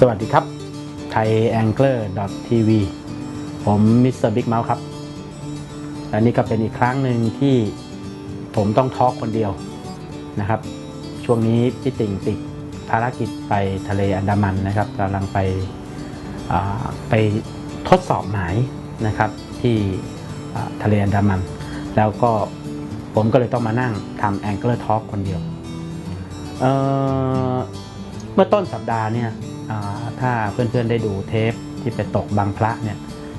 สวัสดีครับไทยแองเกิลทีวีผมมิสเตอร์บิ๊กเมาส์ครับ และนี่ก็เป็นอีกครั้งหนึ่งที่ผมต้องทอล์กคนเดียวนะครับ ช่วงนี้พี่ติ่งติดภารกิจไปทะเลอันดามันนะครับกำลังไปไปทดสอบหมายนะครับที่ทะเลอันดามัน แล้วก็ผมก็เลยต้องมานั่งทำแองเกิลทอล์กคนเดียวเเมื่อต้นสัปดาห์เนี่ย ถ้าเพื่อนๆได้ดูเทปที่ไปตกบางพระเนี่ย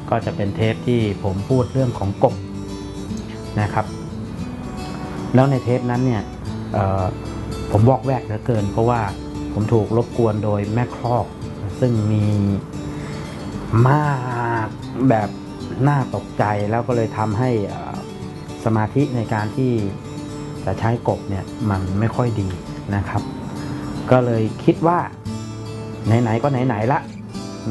ก็จะเป็นเทปที่ผมพูดเรื่องของกบนะครับ แล้วในเทปนั้นเนี่ยผมบอกแวกเหลือเกิน เพราะว่าผมถูกรบกวนโดยแม่ครอกซึ่งมีมากแบบน่าตกใจแล้วก็เลยทำให้สมาธิในการที่จะใช้กบเนี่ยมันไม่ค่อยดีนะครับ ก็เลยคิดว่า ไหนๆก็ไหนๆละ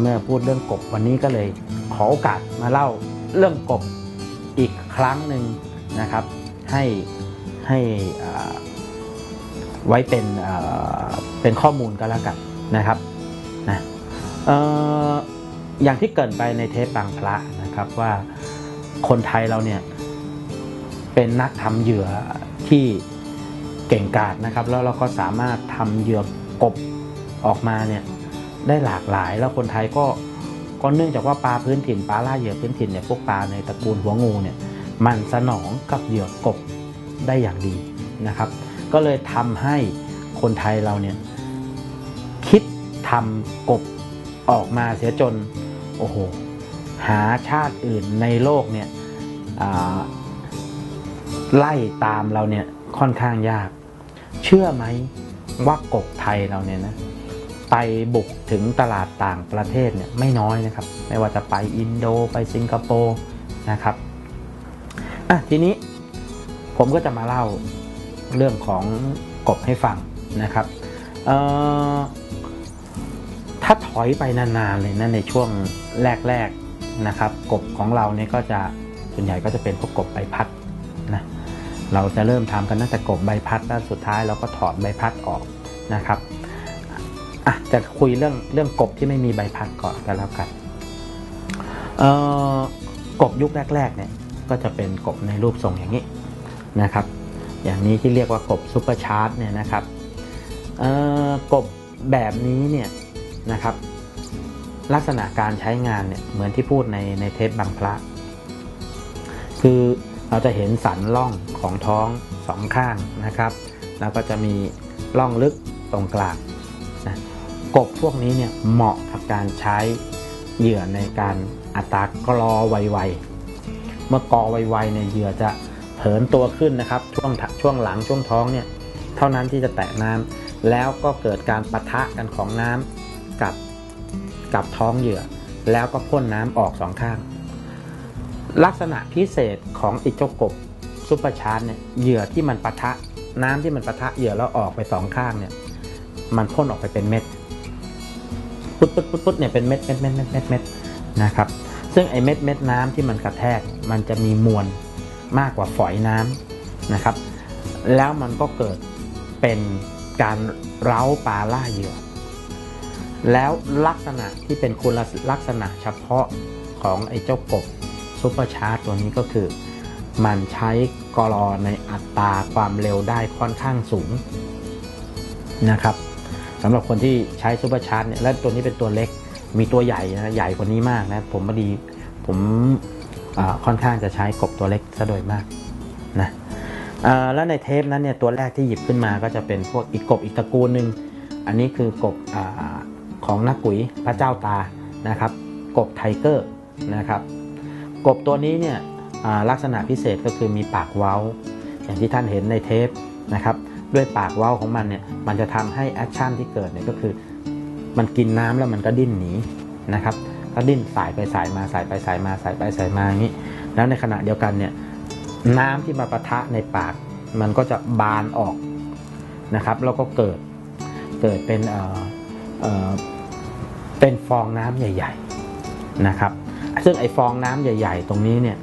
เมื่อพูดเรื่องกบวันนี้ก็เลยขอโอกาสมาเล่าเรื่องกบอีกครั้งหนึ่งนะครับ ให้ให้ไว้เป็นเป็นข้อมูลก็แล้วกันนะครับนะออย่างที่เกินไปในเทปบางพระนะครับว่าคนไทยเราเนี่ยเป็นนักทำเหยื่อที่เก่งกาจนะครับ แล้วเราก็สามารถทำเหยื่อกบออกมาเนี่ย ได้หลากหลาย แล้วคนไทยก็ก็เนื่องจากว่าปลาพื้นถิ่นปลาล่าเหยื่อพื้นถิ่นเนี่ยพวกปลาในตระกูลหัวงูเนี่ยมันสนองกับเหยื่อกบได้อย่างดีนะครับ ก็เลยทำให้คนไทยเราเนี่ยคิดทำกบออกมาเสียจนโอ้โหหาชาติอื่นในโลกเนี่ยไล่ตามเราเนี่ยค่อนข้างยาก เชื่อไหมว่ากบไทยเราเนี่ยนะ ไปบุกถึงตลาดต่างประเทศเนี่ยไม่น้อยนะครับ ไม่ว่าจะไปอินโดไปสิงคโปร์นะครับอะทีนี้ผมก็จะมาเล่าเรื่องของกบให้ฟังนะครับเอ่อถ้าถอยไปนานๆเลยนะในช่วงแรกๆนะครับ กบของเราเนี่ยก็จะส่วนใหญ่ก็จะเป็นพวกกบใบพัดนะเราจะเริ่มทำกันตั้งแต่กบใบพัดแล้วสุดท้ายเราก็ถอดใบพัดออกนะครับ อะจะคุยเรื่องเรื่องกบที่ไม่มีใบพัดก่อนกันแล้วกันเอ่อกบยุคแรกๆเนี่ยก็จะเป็นกบในรูปทรงอย่างนี้นะครับ อย่างนี้ที่เรียกว่ากบซูเปอร์ชาร์ตเนี่ยนะครับเอ่อกบแบบนี้เนี่ยนะครับลักษณะการใช้งานเนี่ยเหมือนที่พูดในในเทปบางพระ คือเราจะเห็นสันล่องของท้องสองข้างนะครับ แล้วก็จะมีล่องลึกตรงกลาง กบพวกนี้เนี่ยเหมาะกับการใช้เหยื่อในการอัตรากรอไวๆเมื่อกอไวๆเนี่ยเหยื่อจะเผินตัวขึ้นนะครับ ช่วงช่วงหลังช่วงท้องเนี่ยเท่านั้นที่จะแตะน้ำแล้วก็เกิดการปะทะกันของน้ำกับกับท้องเหยื่อ แล้วก็พ่นน้ำออกสองข้าง ลักษณะพิเศษของอ้เจ้ากบซุปเปอร์ชาร์จเนี่ยเหยื่อที่มันปะทะน้ำที่มันปะทะเหยื่อแล้วออกไปสองข้างเนี่ยมันพ่นออกไปเป็นเม็ด ปุ๊ดปุ๊ดปุ๊ดปุ๊ดเนี่ยเป็นเม็ดเม็ดเม็ดเม็ดเม็ดเม็ดนะครับ ซึ่งไอเม็ดเม็ดน้ำที่มันกระแทก มันจะมีมวลมากกว่าฝอยน้ำนะครับ แล้วมันก็เกิดเป็นการเร้าปลาล่าเหยื่อ แล้วลักษณะที่เป็นคุณลักษณะเฉพาะของไอ้เจ้ากบซูเปอร์ชาร์จตัวนี้ก็คือ มันใช้กรอในอัตราความเร็วได้ค่อนข้างสูงนะครับ สำหรับคนที่ใช้ซูเปอร์ชาร์จเนี่ยและตัวนี้เป็นตัวเล็ก มีตัวใหญ่นะใหญ่กว่านี้มากนะ ผมพอดีผมค่อนข้างจะใช้กบตัวเล็กซะโดยมากนะแล้วในเทปนั้นเนี่ยตัวแรกที่หยิบขึ้นมาก็จะเป็นพวกอีกกบอีกตระกูลหนึ่งอันนี้คือกบอของนักกุ๋ยพระเจ้าตานะครับ กบไทเกอร์นะครับ กบตัวนี้เนี่ยลักษณะพิเศษก็คือมีปากเว้า อย่างที่ท่านเห็นในเทปนะครับ ด้วยปากว้าวของมันเนี่ยมันจะทำให้แอคชั่นที่เกิดเนี่ยก็คือ มันกินน้ำแล้วมันก็ดิ้นหนีนะครับก็ดิ้นสายไปสายมาสายไปสายมาสายไปสายมาอย่างนี้ แล้วในขณะเดียวกันเนี่ยน้ำที่มาปะทะในปาก มันก็จะบานออกนะครับ แล้วก็เกิดเกิดเป็นเอ่อเอ่อเป็นฟองน้ำใหญ่ ๆนะครับ ซึ่งไอ้ฟองน้ำใหญ่ ๆ ตรงนี้เนี่ย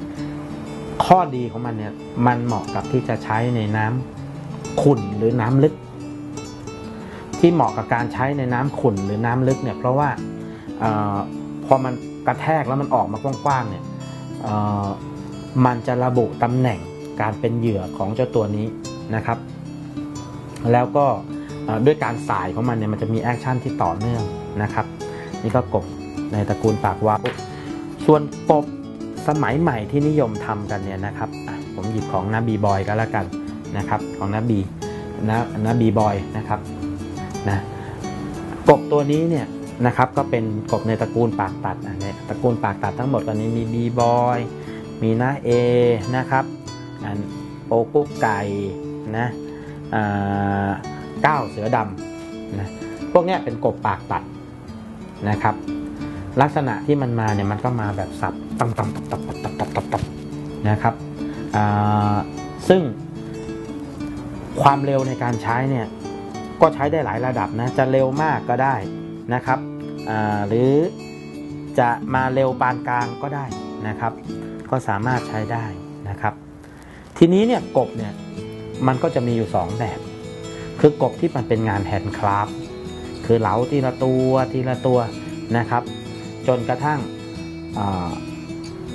ข้อดีของมันเนี่ยมันเหมาะกับที่จะใช้ในน้ำ ขุ่นหรือน้ำลึก ที่เหมาะกับการใช้ในน้ำขุ่นหรือน้ำลึกเนี่ยเพราะว่าออพอมันกระแทกแล้วมันออกมากว้างๆเนี่ยมันจะระบุตำแหน่งการเป็นเหยื่อของเจ้าตัวนี้นะครับ แล้วก็ด้วยการสายของมันเนี่ยมันจะมีแอคชั่นที่ต่อเนื่องนะครับ นี่ก็กบในตระกูลปากวาวส่วนกบสมัยใหม่ที่นิยมทำกันเนี่ยนะครับ ผมหยิบของนาบีบอยก็แล้วกัน นะครับของนาบีนะนาบีบอยนะครับนะกบตัวนี้เนี่ยนะครับก็เป็นกบในตระกูลปากตัดอะในตระกูลปากตัดทั้งหมดตอนนี้มีบีบอยมีน้าเอนะครับอันโปกุ๊กไก่นะก้าวเสือดำนะพวกนี้เป็นกบปากตัดนะครับ ลักษณะที่มันมาเนี่ยมันก็มาแบบสับตับตับตับตับตับตับตับตับนะครับซึ่ง ความเร็วในการใช้เนี่ยก็ใช้ได้หลายระดับนะจะเร็วมากก็ได้นะครับหรือจะมาเร็วปานกลางก็ได้นะครับ ก็สามารถใช้ได้นะครับ ทีนี้เนี่ยกบเนี่ยมันก็จะมีอยู่ 2 แบบ คือกบที่มันเป็นงานแฮนด์คราฟคือเหลาทีละตัวทีละตัวนะครับ จนกระทั่ง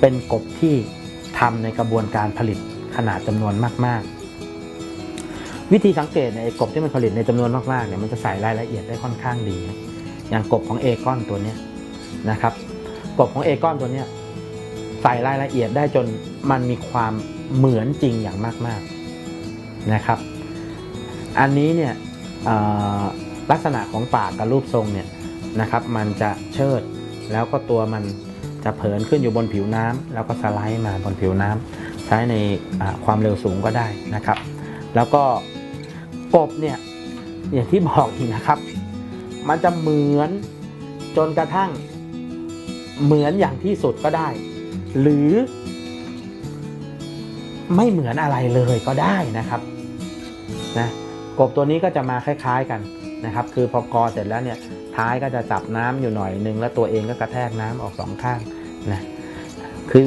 เป็นกบที่ทำในกระบวนการผลิตขนาดจำนวนมาก ๆ วิธีสังเกตในกบที่มันผลิตในจำนวนมากๆเนี่ยมันจะใส่รายละเอียดได้ค่อนข้างดี อย่างกบของเอกอนตัวเนี้ยนะครับ กบของเอกอนตัวเนี้ยใส่รายละเอียดได้จนมันมีความเหมือนจริงอย่างมากๆนะครับ อันนี้เนี่ยลักษณะของปากกับรูปทรงเนี่ยนะครับ มันจะเชิดแล้วก็ตัวมันจะเผินขึ้นอยู่บนผิวน้ำแล้วก็สไลด์มาบนผิวน้ำใช้ในความเร็วสูงก็ได้นะครับ แล้วก็ กบเนี่ยอย่างที่บอกอีกนะครับ มันจะเหมือนจนกระทั่งเหมือนอย่างที่สุดก็ได้ หรือไม่เหมือนอะไรเลยก็ได้นะครับนะกบตัวนี้ก็จะมาคล้าย ๆกันนะครับ คือพอกอเสร็จแล้วเนี่ยท้ายก็จะจับน้ำอยู่หน่อยนึงแล้วตัวเองก็กระแทกน้ำออกสองข้างนะคือ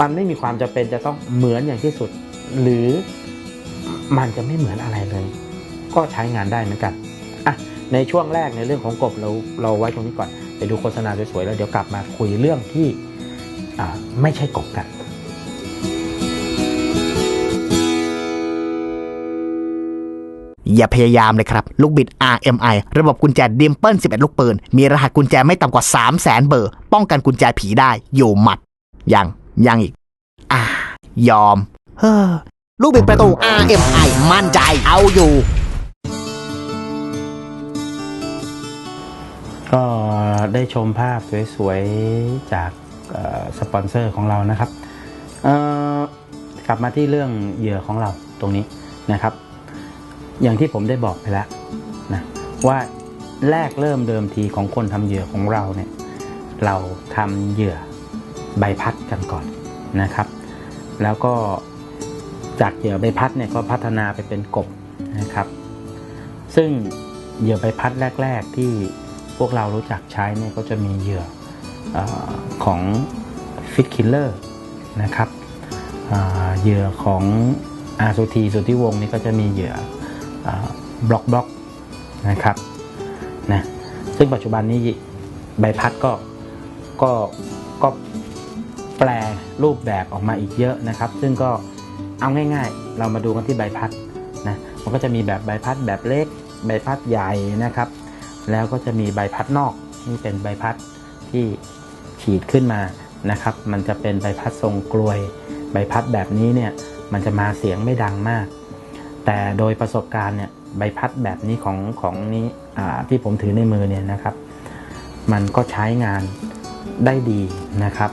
มันไม่มีความจำเป็นจะต้องเหมือนอย่างที่สุด หรือมันจะไม่เหมือนอะไรเลย ก็ใช้งานได้เหมือนกันอะในช่วงแรกในเรื่องของกบเราเราไว้ตรงนี้ก่อนไปดูโฆษณาสวยๆแล้วเดี๋ยวกลับมาคุยเรื่องที่ไม่ใช่กบกันอย่าพยายามเลยครับ ลูกบิด RMI ระบบกุญแจดิมเปิล11 ลูกปืน มีรหัสกุญแจไม่ต่ำกว่า 3 0 0แสนเบอร์ ป้องกันกุญแจผีได้ อยู่หมัด ยัง ยังอีก อ่า ยอม เฮ้อ ลูกบิดประตู RMI มั่นใจเอาอยู่ ก็ได้ชมภาพสวยๆ จากสปอนเซอร์ของเรานะครับกลับมาที่เรื่องเหยื่อของเราตรงนี้นะครับ อย่างที่ผมได้บอกไปแล้วนะว่าแรกเริ่มเดิมทีของคนทำเหยื่อของเราเนี่ยเราทำเหยื่อใบพัดกันก่อนนะครับ แล้วก็จากเหยื่อใบพัดเนี่ยก็พัฒนาไปเป็นกบนะครับ ซึ่งเหยื่อใบพัดแรก ๆที่ พวกเรารู้จักใช้เนี่ยก็จะมีเหยื่ออของฟิตคิลเลอร์นะครับเหยื่อของอาสุทีสุทธิวงศ์นี่ก็จะมีเหยื่อบล็อกบล็อกนะครับนะซึ่งปัจจุบันนี้ใบพัดก็ก็ก็แปลรูปแบบออกมาอีกเยอะนะครับ ซึ่งก็เอาง่ายๆ เรามาดูกันที่ใบพัดนะมันก็จะมีแบบใบพัดแบบเล็กใบพัดใหญ่นะครับ แล้วก็จะมีใบพัดนอกนี่เป็นใบพัดที่ฉีดขึ้นมานะครับ มันจะเป็นใบพัดทรงกลวย ใบพัดแบบนี้เนี่ยมันจะมาเสียงไม่ดังมาก แต่โดยประสบการณ์เนี่ยใบพัดแบบนี้ของของนี้ที่ผมถือในมือเนี่ยนะครับ มันก็ใช้งานได้ดีนะครับ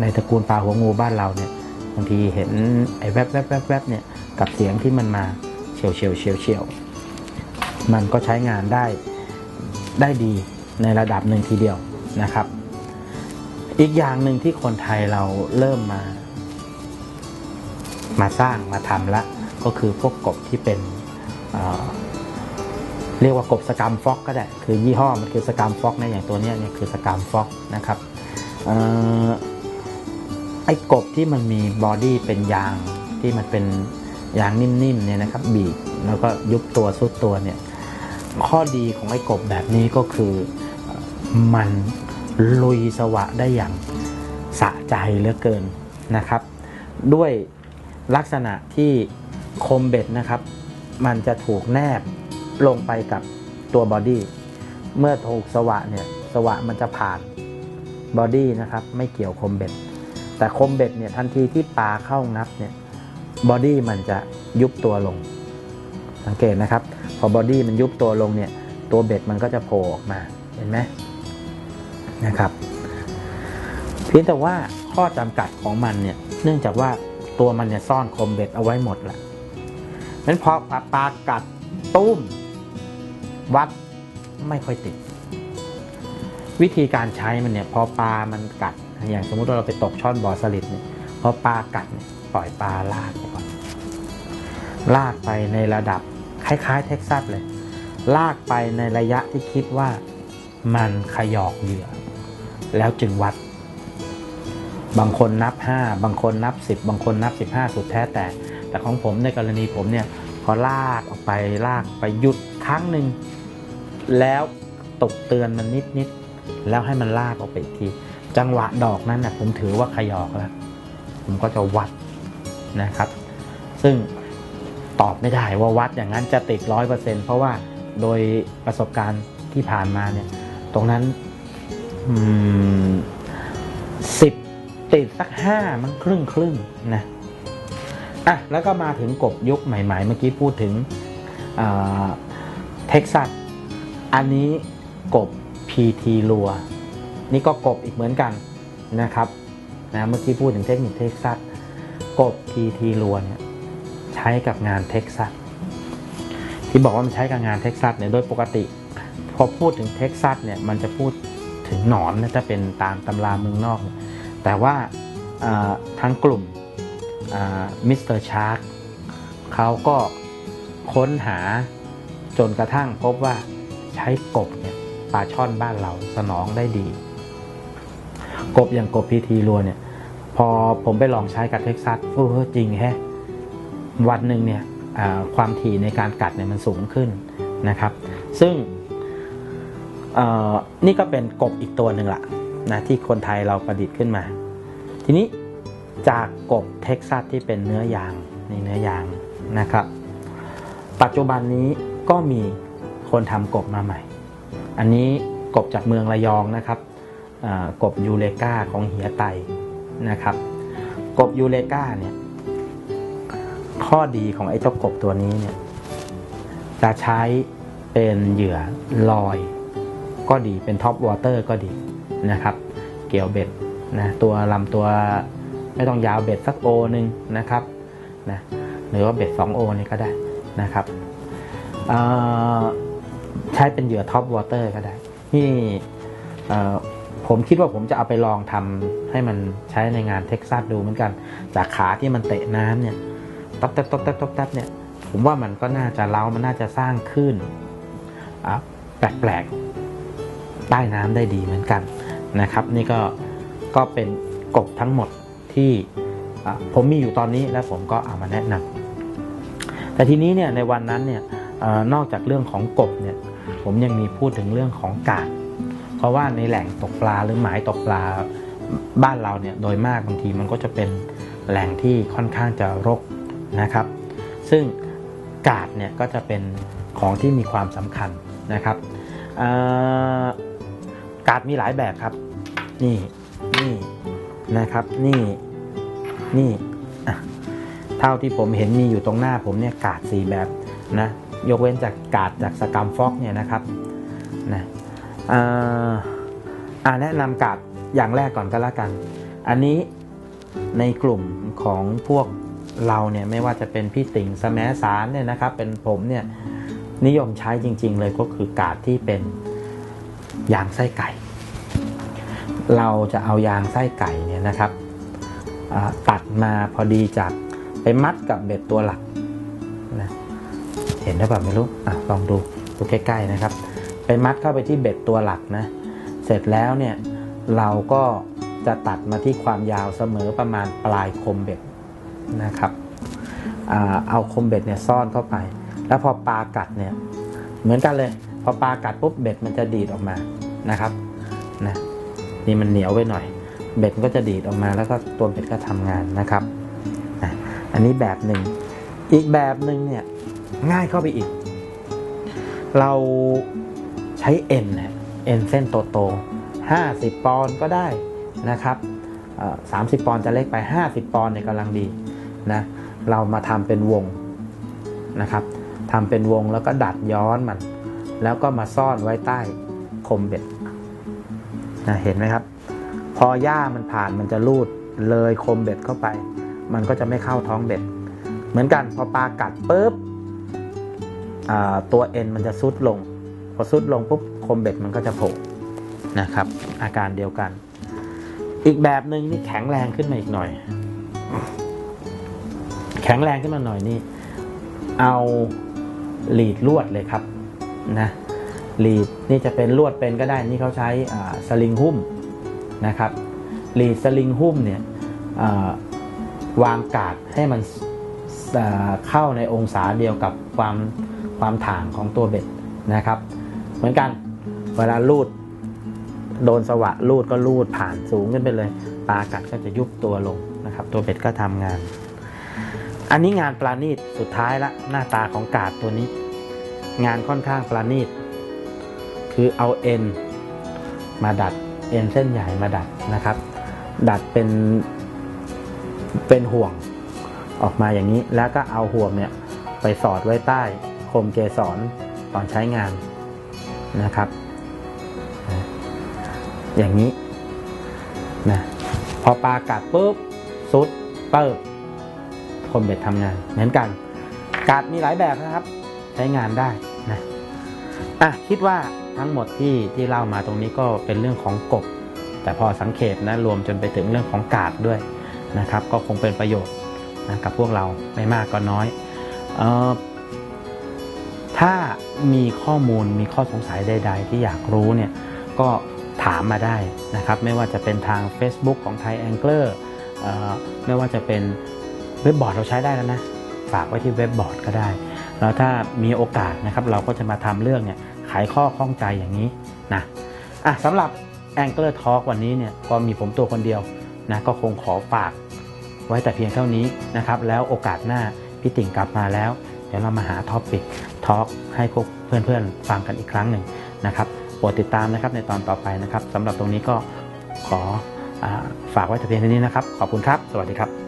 ในตระกูลปลาหัวงูบ้านเราเนี่ยบางทีเห็นไอ้แวบแวบแวบแวบเนี่ยกับเสียงที่มันมาเฉียวเฉียวเฉียวเฉียวมันก็ใช้งานได้ ได้ดีในระดับหนึ่งทีเดียวนะครับ อีกอย่างหนึ่งที่คนไทยเราเริ่มมา มาสร้างมาทำละ ก็คือพวกกบที่เป็นเเรียกว่ากบสกามฟ็อกก็ได้ คือยี่ห้อมันคือสกามฟ็อกนะอย่างตัวนี้เนี่ยคือสกามฟ็อกนะครับออไอ้กบที่มันมีบอดี้เป็นยางที่มันเป็นยางนิ่มๆเนี่ยนะครับ บีบแล้วก็ยุบตัวซุดตัวเนี่ย ข้อดีของไอ้กบแบบนี้ก็คือมันลุยสวะได้อย่างสะใจเหลือเกินนะครับ ด้วยลักษณะที่คมเบ็ดนะครับ มันจะถูกแนบลงไปกับตัวบอดี้เมื่อถูกสวะเนี่ยสวะมันจะผ่านบอดี้นะครับไม่เกี่ยวคมเบ็ด แต่คมเบ็ดเนี่ยทันทีที่ปลาเข้างับเนี่ยบอดี้มันจะยุบตัวลง สังเกตนะครับ พอบอดี้มันยุบตัวลงเนี่ย ตัวเบ็ดมันก็จะโผล่ออกมา เห็นไหมนะครับ เพียงแต่ว่าข้อจำกัดของมันเนี่ย เนื่องจากว่าตัวมันเนี่ยซ่อนคมเบ็ดเอาไว้หมดแหละนั้นพอปลาปลากัดตุ้ม วัดไม่ค่อยติด วิธีการใช้มันเนี่ย พอปลามันกัด อย่างสมมุติว่าเราไปตกช่อนบ่อสลิดเนี่ย พอปลากัดเนี่ยปล่อยปลาลากไปก่อนลากไปในระดับ คล้ายๆเท็กซัสเลย ลากไปในระยะที่คิดว่ามันขยอกเหยื่อ แล้วจึงวัด บางคนนับ 5 บางคนนับ 10 บางคนนับ 15 สุดแท้แต่ แต่ของผมในกรณีผมเนี่ยพอลากออกไปลากไปหยุดครั้งหนึ่งแล้วตกเตือนมันนิดนิดๆแล้วให้มันลากออกไปอีกที จังหวะดอกนั้นนะผมถือว่าขยอกแล้ว ผมก็จะวัดนะครับ ซึ่ง ตอบไม่ได้ว่าวัดอย่างนั้นจะติดร้อยเปอร์เซ็นเพราะว่าโดยประสบการณ์ที่ผ่านมาเนี่ย ตรงนั้นสิบติดสักห้ามันครึ่งครึ่งนะอะแล้วก็มาถึงกบยุคใหม่ ๆ เมื่อกี้พูดถึงเท็กซัส อันนี้กบ PT ลัว นี่ก็กบอีกเหมือนกันนะครับนะเมื่อกี้พูดถึงเทคนิคเท็กซัส กบ PT ลัวเนี่ย ใช้กับงานเท็กซัสที่บอกว่ามันใช้กับงานเท็กซัสเนี่ยโดยปกติ พอพูดถึงเท็กซัสเนี่ยมันจะพูดถึงหนอนนะถ้าเป็นตามตำราเมืองนอก แต่ว่าอ่าทั้งกลุ่มมิสเตอร์ชาร์กเขาก็ค้นหาจนกระทั่งพบว่าใช้กบเนี่ยปลาช่อนบ้านเราสนองได้ดี กบอย่างกบพีทีรัวเนี่ย พอผมไปลองใช้กับเท็กซัสโอ้จริงแฮะ วันหนึ่งเนี่ยความถี่ในการกัดเนี่ยมันสูงขึ้นนะครับ ซึ่งนี่ก็เป็นกบอีกตัวหนึ่งละนะที่คนไทยเราประดิษฐ์ขึ้นมา ทีนี้จากกบเท็กซัสที่เป็นเนื้อยางในเนื้อยางนะครับ ปัจจุบันนี้ก็มีคนทำกบมาใหม่ อันนี้กบจากเมืองระยองนะครับกบยูเลกาของเหียไตนะครับ กบยูเลกาเนี่ย ข้อดีของไอ้เจ้ากบตัวนี้เนี่ยจะใช้เป็นเหยื่อลอยก็ดีเป็นท็อปวอเตอร์ก็ดีนะครับ เกี่ยวเบ็ดนะตัวลำตัวไม่ต้องยาวเบ็ดสักโอหนึ่งนะครับนะหรือว่าเบ็ด2โอนี่ก็ได้นะครับใช้เป็นเหยื่อท็อปวอเตอร์ก็ได้นี่ผมคิดว่าผมจะเอาไปลองทำให้มันใช้ในงานเท็กซัสดูเหมือนกัน จากขาที่มันเตะน้ำเนี่ย ต๊อบแต๊บต๊อบแต๊บต๊อบแต๊บเนี่ยผมว่ามันก็น่าจะเล้ามันน่าจะสร้างคลื่นแปลกๆใต้น้ำได้ดีเหมือนกันนะครับ นี่ก็ก็เป็นกบทั้งหมดที่ผมมีอยู่ตอนนี้แล้วผมก็เอามาแนะนำแต่ทีนี้เนี่ยในวันนั้นเนี่ยอนอกจากเรื่องของกบเนี่ยผมยังมีพูดถึงเรื่องของกาดเพราะว่าในแหล่งตกปลาหรือหมายตกปลาบ้านเราเนี่ยโดยมากบางทีมันก็จะเป็นแหล่งที่ค่อนข้างจะรก นะครับ ซึ่งกาดเนี่ยก็จะเป็นของที่มีความสำคัญนะครับกาดมีหลายแบบครับ นี่นี่นะครับนี่นี่เท่าที่ผมเห็นมีอยู่ตรงหน้าผมเนี่ยกาดสี่แบบนะยกเว้นจากกาดจากสกรรมฟอกเนี่ยนะครับนะอ่ออ่าแนะนำกาดอย่างแรกก่อนก็แล้วกัน อันนี้ในกลุ่มของพวก เราเนี่ยไม่ว่าจะเป็นพี่ติ่งสมสารเนี่ยนะครับ เป็นผมเนี่ยนิยมใช้จริง ๆ เลยก็คือกาดที่เป็นยางไส้ไก่ เราจะเอายางไส้ไก่เนี่ยนะครับตัดมาพอดีจากไปมัดกับเบ็ดตัวหลักนะเห็นได้แบบไม่รู้อะลองดูดูใกล้ๆนะครับ ไปมัดเข้าไปที่เบ็ดตัวหลักนะ เสร็จแล้วเนี่ยเราก็จะตัดมาที่ความยาวเสมอประมาณปลายคมเบ็ด นะครับเอาคมเบ็ดเนี่ยซ่อนเข้าไป แล้วพอปลากัดเนี่ยเหมือนกันเลย พอปลากัดปุ๊บเบ็ดมันจะดีดออกมานะครับนะนี่มันเหนียวไปหน่อย เบ็ดมันก็จะดีดออกมาแล้วก็ตัวเบ็ดก็ทำงานนะครับอะอันนี้แบบหนึ่งอีกแบบหนึ่งเนี่ยง่ายเข้าไปอีก เราใช้เอ็นเนเอ็นเส้นโตๆ50ปอนด์ก็ได้นะครับสามสิบปอนด์จะเล็กไป50ปอนด์เนี่ยกำลังดี นะเรามาทำเป็นวงนะครับทำเป็นวงแล้วก็ดัดย้อนมัน แล้วก็มาซ่อนไว้ใต้คมเบ็ดนะเห็นไหมครับ พอหญ้ามันผ่านมันจะลูดเลยคมเบ็ดเข้าไป มันก็จะไม่เข้าท้องเบ็ด เหมือนกันพอปลากัดปุ๊บตัวเอ็นมันจะซุดลง พอซุดลงปุ๊บคมเบ็ดมันก็จะโผล่นะครับ อาการเดียวกัน อีกแบบหนึ่งนี่แข็งแรงขึ้นมาอีกหน่อย แข็งแรงขึ้นมาหน่อยนี่เอาหลีดลวดเลยครับนะหลีดนี่จะเป็นลวดเป็นก็ได้นี่เขาใช้สลิงหุ้มนะครับหลีดสลิงหุ้มเนี่ยวางกาดให้มันเข้าในองศาเดียวกับความความถ่างของตัวเบ็ดนะครับ เหมือนกันเวลาลูดโดนสวะลูดก็ลูดผ่านสูงขึ้นไปเลยปลากัดก็จะยุบตัวลงนะครับ ตัวเบ็ดก็ทำงาน อันนี้งานปลาณีตสุดท้ายละหน้าตาของกาดตัวนี้ งานค่อนข้างปลาณีตคือเอาเอ็นมาดัดเอ็นเส้นใหญ่มาดัดนะครับ ดัดเป็นเป็นห่วงออกมาอย่างนี้ แล้วก็เอาห่วงเนี่ยไปสอดไว้ใต้คมเกสรตอนใช้งานนะครับ อย่างนี้นะพอปลากัดปุ๊บซุดเปิบ มเบ็ดทำงาน เหมือนกันกัดมีหลายแบบนะครับ ใช้งานได้นะอะคิดว่าทั้งหมดที่ที่เล่ามาตรงนี้ก็เป็นเรื่องของกบ แต่พอสังเกตนะรวมจนไปถึงเรื่องของกาดด้วยนะครับ ก็คงเป็นประโยชน์นะกับพวกเราไม่มากก็น้อยเออถ้ามีข้อมูลมีข้อสงสัยใด ๆ ที่อยากรู้เนี่ยก็ถามมาได้นะครับ ไม่ว่าจะเป็นทาง Facebook ของ Thai Angler เอ่อไม่ว่าจะเป็น เว็บบอร์ดเราใช้ได้แล้วนะ ฝากไว้ที่เว็บบอร์ดก็ได้ แล้วถ้ามีโอกาสนะครับเราก็จะมาทำเรื่องเนี่ยไขข้อข้องใจอย่างนี้นะอะสำหรับ Angler Talk วันนี้เนี่ยก็มีผมตัวคนเดียวนะก็คงขอฝากไว้แต่เพียงเท่านี้นะครับแล้วโอกาสหน้าพี่ติ่งกลับมาแล้ว เดี๋ยวเรามาหาท็อปิกทอล์กให้พวกเพื่อนๆ ฟังกันอีกครั้งหนึ่งนะครับโปรดติดตามนะครับในตอนต่อไปนะครับสำหรับตรงนี้ก็ขออฝากไว้แต่เพียงเท่านี้นะครับ ขอบคุณครับ สวัสดีครับ